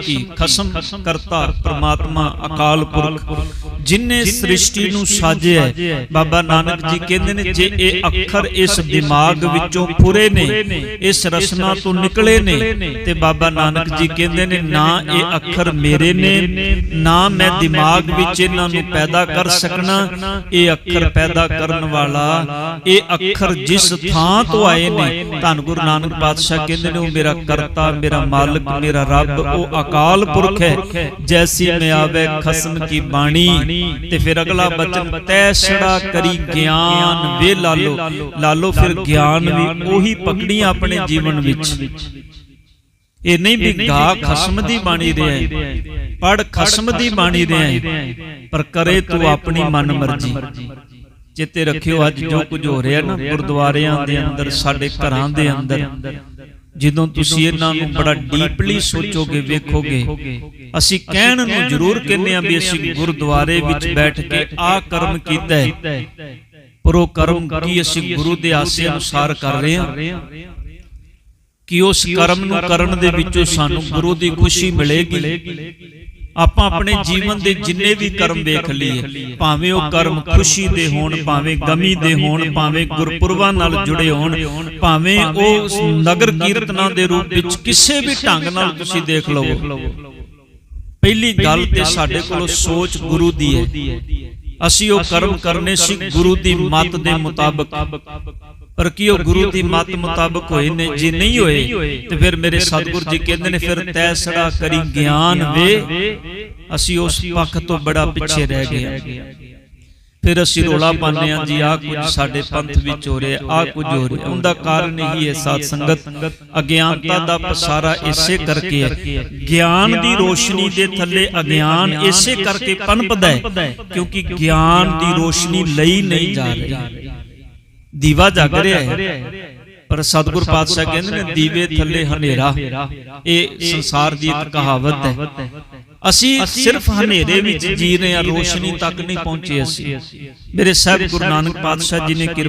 ਕੀ ਖਸਮ ਕਰਤਾ ਪ੍ਰਮਾਤਮਾ ਅਕਾਲ ਪੁਰਖ? ਜਿਨੇ ਸ੍ਰਿਸ਼ਟੀ ਨੂੰ ਸਾਜਿਆ। ਬਾਬਾ ਨਾਨਕ ਜੀ ਕਹਿੰਦੇ ਨੇ ਜੇ ਇਹ ਅੱਖਰ ਇਸ ਦਿਮਾਗ ਵਿੱਚੋਂ ਫੁਰੇ ਨੇ ਇਸ ਰਸਨਾ ਤੋਂ ਨਿਕਲੇ ਨੇ ਤੇ ਬਾਬਾ ਨਾਨਕ ਜੀ ਕਹਿੰਦੇ ਨੇ ਨਾ ਇਹ ਅੱਖਰ ਮੇਰੇ ਨੇ ਨਾ ਮੈਂ ਦਿਮਾਗ ਵਿੱਚ ਇਹਨਾਂ ਨੂੰ ਪੈਦਾ ਕਰ ਸਕਣਾ ਇਹ ਅੱਖਰ ਪੈਦਾ ਕਰਨ ਵਾਲਾ ਇਹ ਅੱਖਰ ਜਿਸ ਥਾਂ ਤੋਂ ਆਏ ਨੇ ਧੰਨ ਗੁਰੂ ਨਾਨਕ ਪਾਤਸ਼ਾਹ ਕਹਿੰਦੇ ਨੇ ਉਹ ਮੇਰਾ ਕਰਤਾ ਮੇਰਾ ਮਾਲਕ ਮੇਰਾ ਰੱਬ ਉਹ ਅਕਾਲ ਪੁਰਖ ਹੈ ਜੈਸੀ ਮੈਂ ਆਵੇ ਖਸਮ ਕੀ ਬਾਣੀ ਤੇ ਫਿਰ ਅਗਲਾ ਬਚਨ ਤੈਸੜਾ ਕਰੀ ਗਿਆਨ ਵੇ ਲਾਲੋ ਲਾਲੋ ਫਿਰ ਗਿਆਨ ਵੀ ਉਹੀ ਪਕੜੀ ਆਪਣੇ ਜੀਵਨ ਵਿੱਚ। ਇਹ ਨਹੀਂ ਵੀ ਗਾ ਖਸਮ ਦੀ ਬਾਣੀ ਰਿਹਾ ਹੈ। ਪੜ ਖਸਮ ਦੀ ਬਾਣੀ ਰਿਹਾ ਹੈ। ਪਰ ਕਰੇ ਤੂੰ ਆਪਣੀ ਮਨ ਮਰਜ਼ੀ। ਚਿੱਤੇ ਰੱਖਿਓ ਅੱਜ ਜੋ ਕੁਝ ਹੋ ਰਿਹਾ ਨਾ ਗੁਰਦੁਆਰਿਆਂ ਦੇ ਅੰਦਰ ਸਾਡੇ ਘਰਾਂ ਦੇ ਅੰਦਰ। ਜਦੋਂ ਤੁਸੀਂ ਇਹਨਾਂ ਨੂੰ ਬੜਾ ਡੀਪਲੀ ਸੋਚੋਗੇ ਵੇਖੋਗੇ ਅਸੀਂ ਕਹਿਣ ਨੂੰ ਜ਼ਰੂਰ ਕਹਿੰਦੇ ਆ ਵੀ ਅਸੀਂ ਗੁਰਦੁਆਰੇ ਵਿੱਚ ਬੈਠ ਕੇ ਆ ਕਰਮ ਕੀਤਾ। ਹੈ ਪਰ ਉਹ ਕਰਮ ਕੀ ਅਸੀਂ ਗੁਰੂ ਦੇ ਆਸੇ ਅਨੁਸਾਰ ਕਰ ਰਹੇ ਹਾਂ? ਕਿ ਉਸ ਕਰਮ ਨੂੰ ਕਰਨ ਦੇ ਵਿੱਚੋਂ ਸਾਨੂੰ ਗੁਰੂ ਦੀ ਖੁਸ਼ੀ ਮਿਲੇਗੀ। ਆਪਾਂ ਆਪਣੇ ਜੀਵਨ ਦੇ ਜਿੰਨੇ ਵੀ ਕਰਮ ਵੇਖ ਲਈਏ ਭਾਵੇਂ ਉਹ ਕਰਮ ਖੁਸ਼ੀ ਦੇ ਹੋਣ ਭਾਵੇਂ ਗਮੀ ਦੇ ਹੋਣ ਭਾਵੇਂ ਗੁਰਪੁਰਬਾਂ ਨਾਲ ਜੁੜੇ ਹੋਣ ਭਾਵੇਂ ਉਹ ਨਗਰ ਕੀਰਤਨਾਂ ਦੇ ਰੂਪ ਵਿੱਚ ਕਿਸੇ ਵੀ ਢੰਗ ਨਾਲ ਤੁਸੀਂ ਦੇਖ ਲਵੋ। ਪਹਿਲੀ ਗੱਲ ਤੇ ਸਾਡੇ ਕੋਲ ਸੋਚ ਗੁਰੂ ਦੀ ਹੈ। ਅਸੀਂ ਉਹ ਕਰਮ ਕਰਨੇ ਸੀ ਗੁਰੂ ਦੀ ਮੱਤ ਦੇ ਮੁਤਾਬਕ। ਪਰ ਕੀ ਉਹ ਗੁਰੂ ਦੀ ਮੱਤ ਮੁਤਾਬਕ ਹੋਏ ਨੇ? ਜੇ ਨਹੀਂ ਹੋਏ ਤੇ ਫਿਰ ਮੇਰੇ ਸਤਿਗੁਰੂ ਜੀ ਕਹਿੰਦੇ ਨੇ ਫਿਰ ਤੈਸੜਾ ਕਰੀ ਗਿਆਨ ਵੇ। ਅਸੀਂ ਉਸ ਪੱਖ ਤੋਂ ਬੜਾ ਪਿੱਛੇ ਰਹਿ ਗਏ ਫਿਰ ਅਸੀਂ ਰੋਲਾ ਪਾਉਂਦੇ ਹਾਂ ਜੀ ਆਹ ਕੁਝ ਸਾਡੇ ਪੰਥ ਵਿੱਚ ਹੋ ਰਿਹਾ ਆਹ ਕੁਝ ਹੋ ਰਿਹਾ। ਉਹਦਾ ਕਾਰਨ ਇਹੀ ਹੈ ਸਾਧ ਸੰਗਤ ਅਗਿਆਨਤਾ ਦਾ ਪਸਾਰਾ ਇਸੇ ਕਰਕੇ ਹੈ। ਗਿਆਨ ਦੀ ਰੋਸ਼ਨੀ ਦੇ ਥੱਲੇ ਅਗਿਆਨ ਇਸੇ ਕਰਕੇ ਪਨਪਦਾ ਹੈ ਕਿਉਂਕਿ ਗਿਆਨ ਦੀ ਰੋਸ਼ਨੀ ਲਈ ਨਹੀਂ ਜਾ ਰਹੀ। ਦੀਵਾ ਜਗ ਰਿਹਾ ਹੈ। ਪਰ ਸਤਿਗੁਰ ਪਾਤਸ਼ਾਹ ਕਹਿੰਦੇ ਨੇ ਦੀਵੇ ਥੱਲੇ ਹਨੇਰਾ। ਇਹ ਸੰਸਾਰ ਦੀ ਇੱਕ ਕਹਾਵਤ ਹੈ। ਅਸੀਂ ਸਿਰਫ ਹਨੇਰੇ ਵਿੱਚ ਜੀ ਰਹੇ ਹਾਂ ਰੋਸ਼ਨੀ ਤੱਕ ਨਹੀਂ ਪਹੁੰਚੇ ਅਸੀਂ। ਮੇਰੇ ਸਾਹਿਬ ਗੁਰੂ ਨਾਨਕ ਪਾਤਸ਼ਾਹ ਜੀ ਨੇ